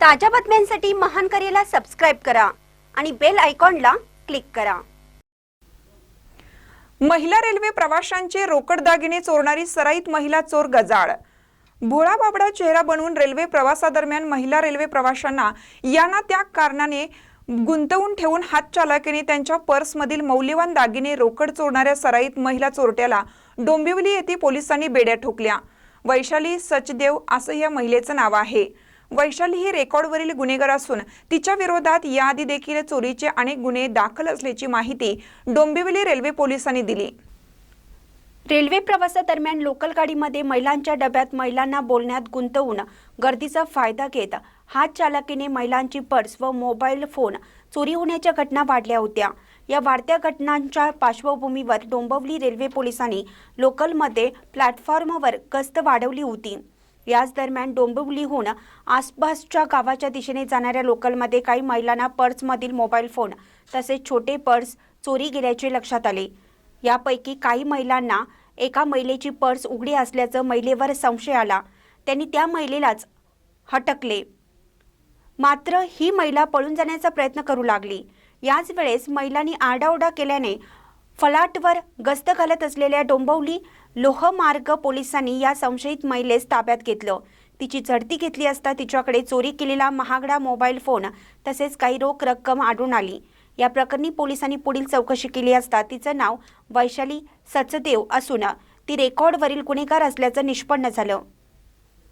ताज्या बातम्यांसाठी महान करेला सबस्क्राईब करा आणि बेल आयकॉनला क्लिक करा. महिला रेल्वे प्रवाशांचे रोकड दागिने चोरणारी सराईत महिला चोर गजाळ. भोळा बाबडा चेहरा बनवून रेल्वे प्रवासादरम्यान महिला रेल्वे प्रवाशांना यांना त्या कारणाने गुंतवून ठेवून हात चालकाने त्यांच्या पर्समधील मौल्यवान दागिने रोकड चोरणाऱ्या सराईत महिला चोरट्याला डोंबिवली येथे पोलिसांनी बेड्या ठोकल्या. वैशाली सचदेव असं या महिलेचं नाव आहे. वैशाली ही रेकॉर्डवरील गुन्हेगार असून तिच्या विरोधात याआधी देखील चोरीचे अनेक गुन्हे दाखल असल्याची माहिती डोंबिवली रेल्वे पोलिसांनी दिली. रेल्वे प्रवासादरम्यान लोकल गाडीमध्ये महिलांच्या डब्यात महिलांना बोलण्यात गुंतवून गर्दीचा फायदा घेत हात चालकीने महिलांची पर्स व मोबाईल फोन चोरी होण्याच्या घटना वाढल्या होत्या. या वाढत्या घटनांच्या पार्श्वभूमीवर डोंबिवली रेल्वे पोलिसांनी लोकलमध्ये प्लॅटफॉर्मवर गस्त वाढवली होती. याच दरम्यान डोंबिवलीहून आसपासच्या गावाच्या दिशेने जाणाऱ्या लोकलमध्ये काही महिलांना पर्समधील मोबाईल फोन तसेच छोटे पर्स चोरी गेल्याचे लक्षात आले. यापैकी काही महिलांना एका महिलेची पर्स उघडी असल्याचं महिलेवर संशय आला. त्यांनी त्या महिलेलाच हटकले. मात्र ही महिला पळून जाण्याचा प्रयत्न करू लागली. याच वेळेस महिलांनी आरडाओरडा केल्याने फलाटवर गस्त घालत असलेल्या डोंबवली लोहमार्ग पोलिसांनी या संशयित महिलेस ताब्यात घेतलं. तिची झडती घेतली असता तिच्याकडे चोरी केलेला महागडा मोबाईल फोन तसेच काही रोख रक्कम आढळून आली. या प्रकरणी पोलिसांनी पुढील चौकशी केली असता तिचं नाव वैशाली सचदेव असून ती रेकॉर्डवरील गुन्हेगार असल्याचं निष्पन्न झालं.